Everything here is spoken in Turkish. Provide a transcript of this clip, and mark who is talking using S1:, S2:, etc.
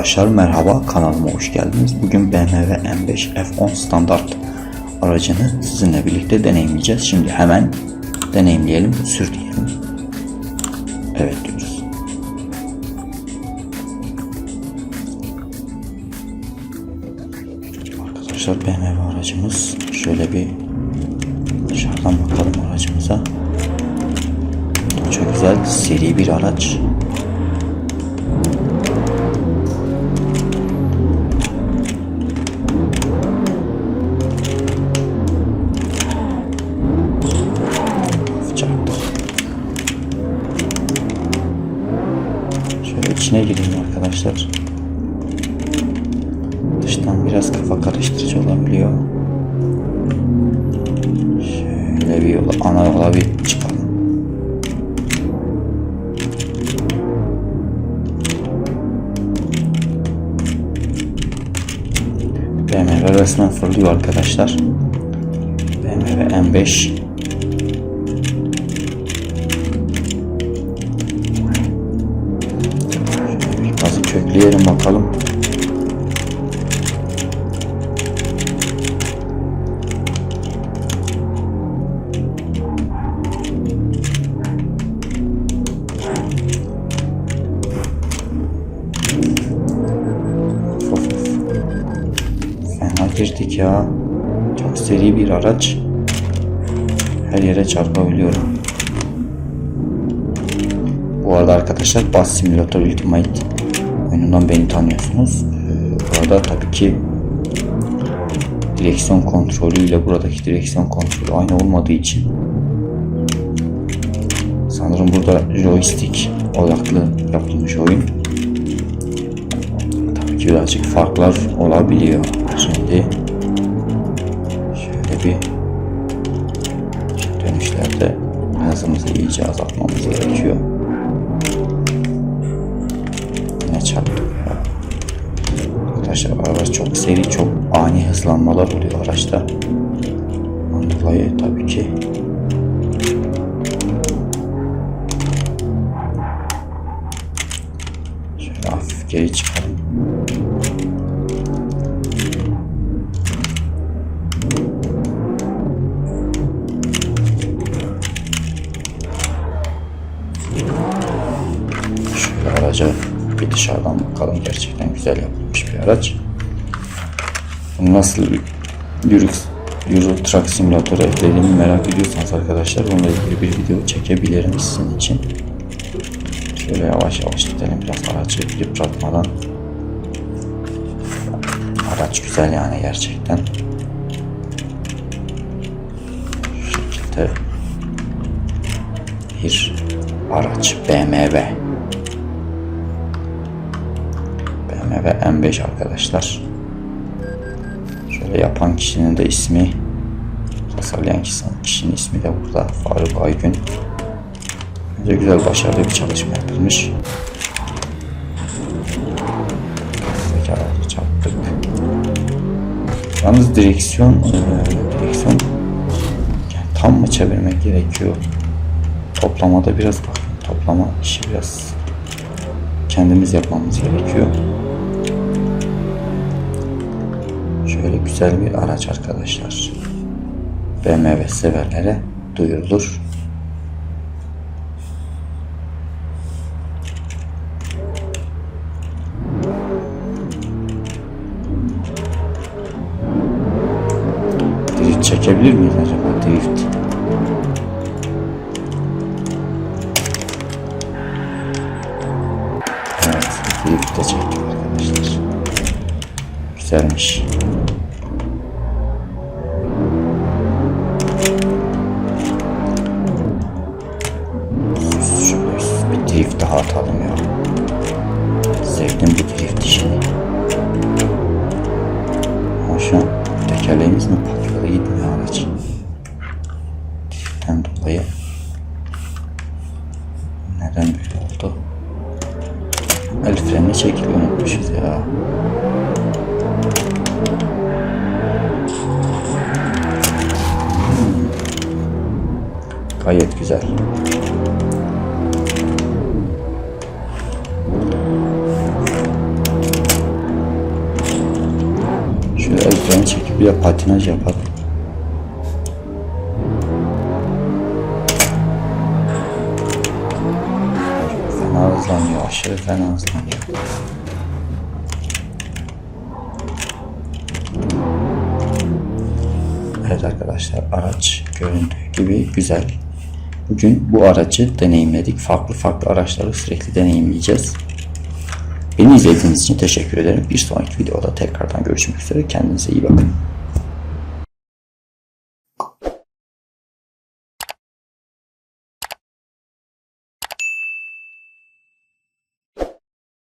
S1: Arkadaşlar merhaba kanalıma hoş geldiniz. Bugün BMW M5 F10 standart aracını sizinle birlikte deneyimleyeceğiz. Şimdi hemen deneyimleyelim, sür diyelim. Evet diyoruz. Arkadaşlar BMW aracımız şöyle bir dışarıdan bakalım aracımıza. Çok güzel seri bir araç. İçine gireyim arkadaşlar. Dıştan biraz kafa karıştırıcı olabiliyor. Şöyle bir yola, ana yola bir çıkalım. BMW resmen fırlıyor arkadaşlar. BMW M5 kökleyelim bakalım. Fena girdik ya. Çok seri bir araç. Her yere çarpabiliyorum. Bu arada arkadaşlar Bus Simulator Ultimate oyunundan beni tanıyorsunuz. Ee, bu arada tabii ki direksiyon kontrolü ile buradaki direksiyon kontrolü aynı olmadığı için sanırım burada joystick odaklı yapılmış oyun. Tabii ki birazcık farklar olabiliyor. Şimdi şöyle bir dönüşlerde hızımızı iyice azaltmamız gerekiyor. Yine çarptık ya. Arkadaşlar araç çok seri, çok ani hızlanmalar oluyor araçta. Ondan tabii ki şöyle hafif geri çıkalım. Şöyle araca bir dışarıdan bakalım. Gerçekten güzel yapılmış bir araç. Bunu nasıl Euro, Euro Truck Simulator'a eklediğimi merak ediyorsanız arkadaşlar onunla ilgili bir video çekebilirim sizin için. Şöyle yavaş yavaş gidelim biraz aracı yıpratmadan. Araç güzel yani gerçekten. Şu şekilde bir araç BMW. BMW M5 arkadaşlar. Şöyle yapan kişinin de ismi tasarlayan kişinin, ismi de burada Faruk Aygün. Bence güzel başarılı bir çalışma yapılmış. Tekrarda çarptık. Yalnız direksiyon e, direksiyon yani tam mı çevirmek gerekiyor? Toplamada biraz bakın. Toplama işi biraz kendimiz yapmamız gerekiyor. Şöyle güzel bir araç arkadaşlar. BMW severlere duyurulur. Drift çekebilir miyiz acaba? Drift. Evet, drift de çektim arkadaşlar. Güzelmiş. Atalım ya. Sevdim bu drift işini. Ama şu an tekerleğimiz mi patladı gitmiyor araç. Driftten dolayı. Neden böyle oldu? El freni çekip unutmuşuz ya. Gayet güzel. El freni çekip bir de patinaj yapalım. Fena hızlanıyor, aşırı fena hızlanıyor. Evet arkadaşlar araç göründüğü gibi güzel. Bugün bu aracı deneyimledik. Farklı farklı araçları sürekli deneyimleyeceğiz. Beni izlediğiniz için teşekkür ederim. Bir sonraki videoda tekrardan görüşmek üzere. Kendinize iyi bakın.